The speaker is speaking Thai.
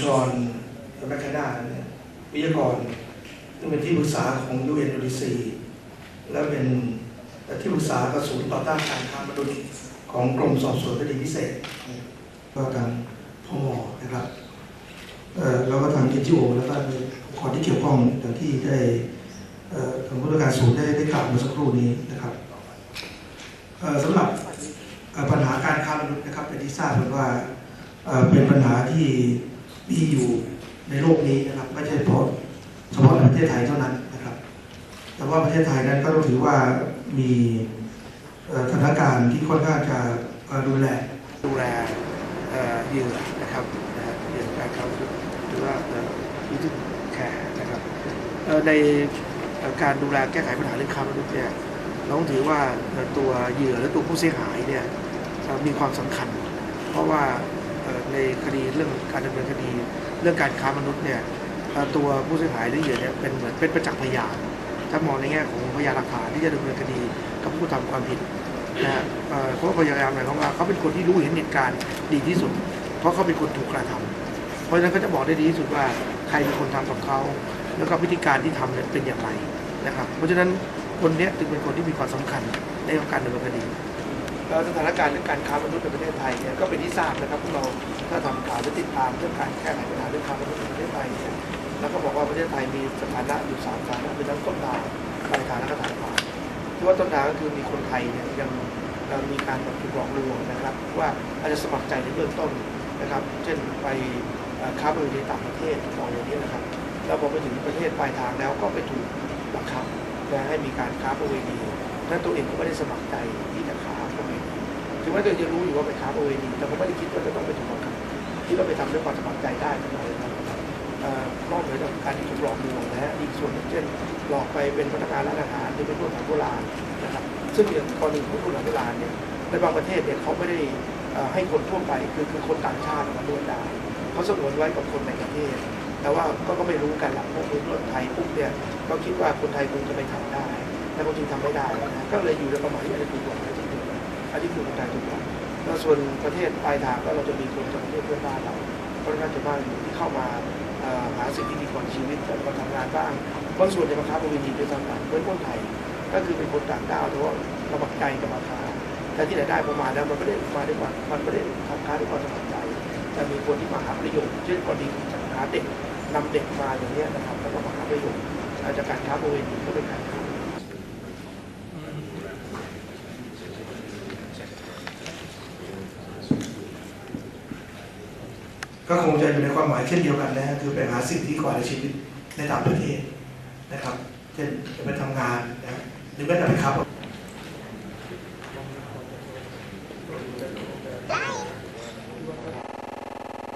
จอห์นแมคแคนาเนี่ยวิทยากรซึ่งเป็นที่ปรึกษาของ UNODC และเป็นที่ปรึกษากระสูนย์ต่อต้านการค้ามนุษย์ของกรมสอบสวนคดีพิเศษก็ทางพมนะครับแล้วก็ทางเอจิโอแล้วก็มีองค์กรที่เกี่ยวข้องอย่างที่ได้ทางผู้ตรวการศูนย์ได้ได้กล่าวเมื่อสักครู่นี้นะครับเอ่อสำหรับปัญหาการค้ามนุษย์นะครับเป็นที่ทราบกันว่าเป็นปัญหาที่ มีอยู่ในโลกนี้นะครับ ไม่ใช่เฉพาะเฉพาะในประเทศไทยเท่านั้นนะครับ แต่ว่าประเทศไทยนั้นก็ต้องถือว่ามีสถานการณ์ที่ค่อนข้างจะดูแลดูแลเหยื่อนะครับเหยื่อการค้ามนุษย์หรือว่ายูทูบแคร์นะครับในการดูแลแก้ไขปัญหาเรื่องค้ามนุษย์เนี่ยเราต้องถือว่าตัวเหยื่อและตัวผู้เสียหายเนี่ยมีความสำคัญ เพราะว่า ในคดีเรื่องการดำเนินคดี เรื่องการค้ามนุษย์เนี่ยตัวผู้เสียหายหรือเหยื่อเนี่ยเป็นเหมือนเป็นประจักษ์พยานถ้ามองในแง่ของพยานหลักฐานที่จะดำเนินคดีกับผู้ทำความผิดนะฮะเพราะพยายามหมายความว่าเขาเป็นคนที่รู้เห็นเหตุการณ์ดีที่สุด เพราะเขาเป็นคนถูกกระทำเพราะฉะนั้นเขาจะบอกได้ดีที่สุดว่าใครเป็นคนทำกับเขาแล้วก็วิธีการที่ทำเนี่ยเป็นอย่างไรนะครับ เพราะฉะนั้นคนเนี้ยจึงเป็นคนที่มีความสำคัญในการดำเนินคดี สถานการณ์เรื่องการค้ามนุษย์ในประเทศไทยเนี่ยก็เป็นที่ทราบนะครับพวกเราถ้าทำข่าวและติดตามเรื่องการแก้ไขปัญหาเรื่องค้ามนุษย์ในประเทศไทยเนี่ยแล้วก็บอกว่าประเทศไทยมีสถานะอยู่สามสถานะเป็นทั้งต้นทางปลายทางและก็ฐานผ่านที่ว่าต้นทางก็คือมีคนไทยเนี่ยยังเอ่อมีการแบบถูกหลอกลวงนะครับ ว่าอาจจะสมัครใจในเบื้องต้นนะครับ เช่นไปค้าบริเวณต่างประเทศของอย่างนี้นะครับ แล้วพอไปถึงประเทศปลายทางแล้วก็ไปถูกบังคับและให้มีการค้าประเวณี และตัวเองก็ไม่ได้สมัครใจที่จะค้าประเวณีถึงแม้ตัวเองจะรู้อยู่ว่าไปค้าประเวณีแต่ก็ไม่ได้คิดว่าจะต้องไปถูกบังคับคิดว่าไปทำด้วยความสมัครใจได้ทั้งหมดเลยนะครับเอ่อนอกเหนือจากการที่ถูกหลอกลวงนะฮะอีกส่วนหนึ่งเช่นหลอกไปเป็นพนักงานร้านอาหารหรือเป็นผู้ขายโบราณนะครับซึ่งอย่างกรณีผู้ขายโบราณเนี่ยในบางประเทศเนี่ยเขาไม่ได้ให้คนทั่วไปคือคือคนต่างชาติมานวดได้เขาสงวนไว้กับคนในประเทศ แต่ว่าก็ไม่รู้กันหลักพวกคนนวดไทยปุ๊บเนี่ยก็คิดว่าคนไทยคงจะไปทำได้ แต่คนจริงทำไม่ได้นะก็เลยอยู่ในประมาณที่อาจจะถูกหลอกที่ถูกอันนี้คือคนไทยถูกหลอกแล้วส่วนประเทศปลายทางก็เราจะมีคนจากประเทศเพื่อนบ้านเราค่อนข้างจะมากอยู่ที่เข้ามาหาสิ่งที่ดีกว่าชีวิตแต่ก็ทำงานบ้างบางส่วนจะมาค้าประเวณีด้วยซ้ำไปเป็นคนไทยก็คือเป็นคนต่างด้าวแต่ว่าสมัครใจกับมาค้าแต่ที่ไหนได้พอมาณแล้วมันไม่ได้มาด้วยความมันไม่ได้ทำค้าด้วยความสมัครใจแต่มีคนที่มาหาประโยชน์เช่นกรณีจัดหาเด็กนำเด็กมาอย่างนี้นะครับแล้วก็มาหาประโยชน์อาจจะการค้าประเวณีก็เป็นการค้า ก็คงจะอยู่ในความหมายเช่นเดียวกันนะคือไปหาสิ่งที่กว่าในชีวิตในต่างประเทศนะครับ เช่นจะไปทำงานนะหรือแม้แต่ไปค้าประ